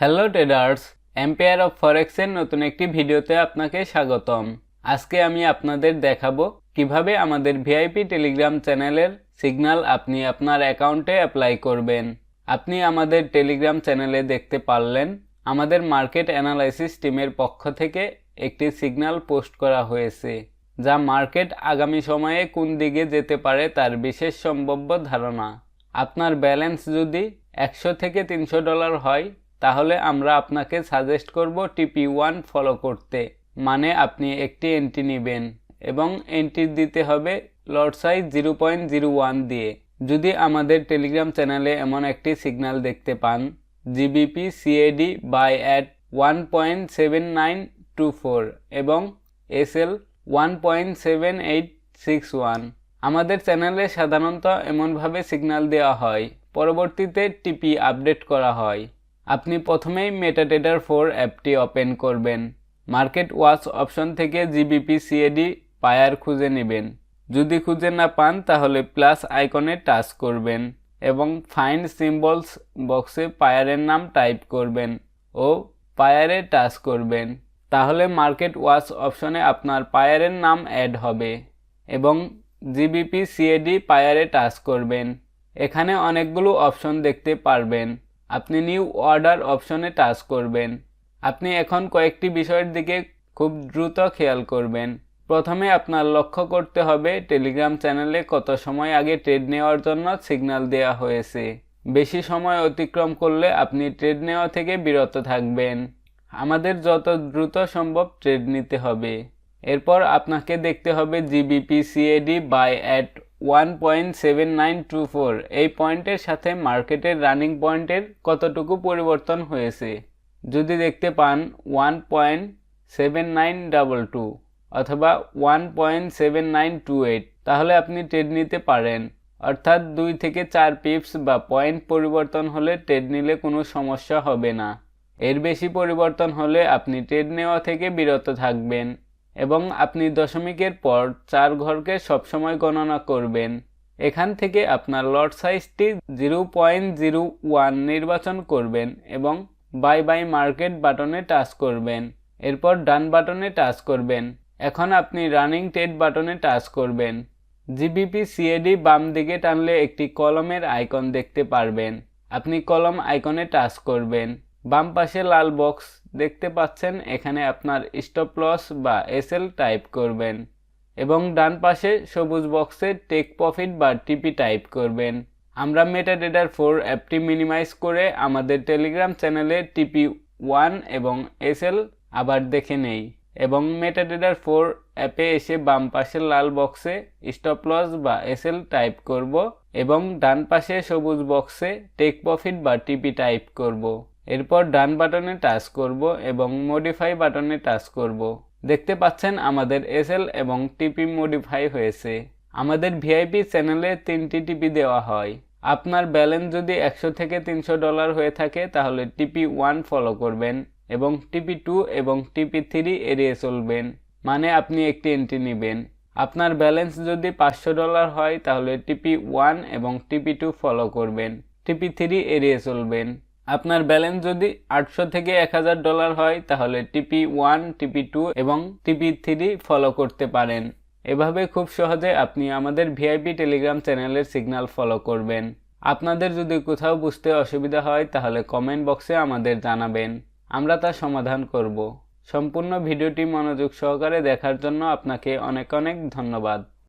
Hello traders empire of ফরেক্সের নতুন একটি ভিডিওতে আপনাকে স্বাগতম। আজকে আমি আপনাদের দেখাবো কীভাবে আমাদের ভিআইপি টেলিগ্রাম চ্যানেলের সিগন্যাল আপনি আপনার অ্যাকাউন্টে অ্যাপ্লাই করবেন। আপনি আমাদের টেলিগ্রাম চ্যানেলে দেখতে পারলেন, আমাদের মার্কেট অ্যানালাইসিস টিমের পক্ষ থেকে একটি সিগন্যাল পোস্ট করা হয়েছে, যা মার্কেট আগামী সময়ে কোন দিকে যেতে পারে তার বিশেষ সম্ভাব্য ধারণা। আপনার ব্যালেন্স যদি একশো থেকে তিনশো ডলার হয় তাহলে আমরা আপনাকে সাজেস্ট করব টিপি ওয়ান ফলো করতে মানে আপনি একটি এন্ট্রি নেবেন এবং এন্ট্রি দিতে হবে lot size zero point zero one দিয়ে। যদি আমাদের টেলিগ্রাম চ্যানেলে এমন একটি সিগন্যাল দেখতে পান GBP CAD buy at one point seven nine two four এবং SL one point seven eight six one আমাদের চ্যানেলে সাধারণত এমনভাবে সিগন্যাল দেওয়া হয়, পরবর্তীতে টিপি আপডেট করা হয়। আপনি প্রথমেই মেটাডেটার ফোর অ্যাপটি ওপেন করবেন। মার্কেট ওয়াচ অপশন থেকে জিবিপি সিএডি পায়ার খুঁজে নেবেন। যদি খুঁজে না পান, তাহলে প্লাস আইকনে টাচ করবেন এবং ফাইন্ড সিম্বলস বক্সে পায়ারের নাম টাইপ করবেন ও পায়ারে টাচ করবেন। তাহলে মার্কেট ওয়াচ অপশনে আপনার পায়ারের নাম অ্যাড হবে এবং জিবিপি সিএডি পায়ারে টাচ করবেন। এখানে অনেকগুলো অপশন দেখতে পারবেন। আপনি নিউ অর্ডার অপশনে টাচ করবেন। আপনি এখন কয়েকটি বিষয়ের দিকে খুব দ্রুত খেয়াল করবেন। প্রথমে আপনার লক্ষ্য করতে হবে টেলিগ্রাম চ্যানেলে কত সময় আগে ট্রেড নেওয়ার জন্য সিগন্যাল দেওয়া হয়েছে। বেশি সময় অতিক্রম করলে আপনি ট্রেড নেওয়া থেকে বিরত থাকবেন। আমাদের যত দ্রুত সম্ভব ট্রেড নিতে হবে। এরপর আপনাকে দেখতে হবে GBP CAD buy at one point seven nine two four এই পয়েন্টের সাথে মার্কেটের রানিং পয়েন্টের কতটুকু পরিবর্তন হয়েছে? যদি দেখতে পান one point seven nine double two অথবা one point seven nine two eight তাহলে আপনি ট্রেড নিতে পারেন। অর্থাৎ দুই থেকে চার পিপস বা পয়েন্ট পরিবর্তন হলে ট্রেড নিলে কোনো সমস্যা হবে না। এর বেশি পরিবর্তন হলে আপনি ট্রেড নেওয়া থেকে বিরত থাকবেন। এবং আপনি দশমিকের পর চার ঘরকে সবসময় গণনা করবেন। এখান থেকে আপনার লট সাইজটি জিরো পয়েন্ট জিরো ওয়ান নির্বাচন করবেন এবং বাই বাই মার্কেট বাটনে টাচ করবেন। এরপর ডান বাটনে টাচ করবেন। এখন আপনি রানিং টেড বাটনে টাচ করবেন। জিবিপি সিএডি বাম দিকে টানলে একটি কলমের আইকন দেখতে পারবেন। আপনি কলম আইকনে টাচ করবেন। বাম পাশে লাল বক্স দেখতে পাচ্ছেন, এখানে আপনার স্টপ লস বা এসএল টাইপ করবেন এবং ডান পাশে সবুজ বক্সে টেক প্রফিট বা টিপি টাইপ করবেন। আমরা মেটা মেটাডেটার ফোর অ্যাপটি মিনিমাইজ করে আমাদের টেলিগ্রাম চ্যানেলে টিপি ওয়ান এবং এসএল আবার দেখে নেই এবং মেটা মেটাডেটার ফোর অ্যাপে এসে বাম পাশের লাল বক্সে স্টপ লস বা এসএল টাইপ করব এবং ডান পাশে সবুজ বক্সে টেক প্রফিট বা টিপি টাইপ করব। এরপর ডান বাটনে টাচ করব এবং মডিফাই বাটনে টাচ করব। দেখতে পাচ্ছেন আমাদের এসএল এবং টিপি মডিফাই হয়েছে। আমাদের ভিআইপি চ্যানেলে তিনটি টিপি দেওয়া হয়। আপনার ব্যালেন্স যদি একশো থেকে তিনশো ডলার হয়ে থাকে, তাহলে টিপি ওয়ান ফলো করবেন এবং টিপি টু এবং টিপি থ্রি এড়িয়ে চলবেন। মানে আপনি একটি এন্ট্রি নেবেন। আপনার ব্যালেন্স যদি পাঁচশো ডলার হয়, তাহলে টিপি ওয়ান এবং টিপি টু ফলো করবেন। টিপি থ্রি এড়িয়ে চলবেন। আপনার ব্যালেন্স যদি আটশো থেকে এক হাজার ডলার হয়, তাহলে টিপি ওয়ান টিপি টু এবং টিপি থ্রি ফলো করতে পারেন। এভাবে খুব সহজে আপনি আমাদের ভিআইপি টেলিগ্রাম চ্যানেলের সিগন্যাল ফলো করবেন। আপনাদের যদি কোথাও বুঝতে অসুবিধা হয়, তাহলে কমেন্ট বক্সে আমাদের জানাবেন। আমরা তা সমাধান করব। সম্পূর্ণ ভিডিওটি মনোযোগ সহকারে দেখার জন্য আপনাকে অনেক অনেক ধন্যবাদ।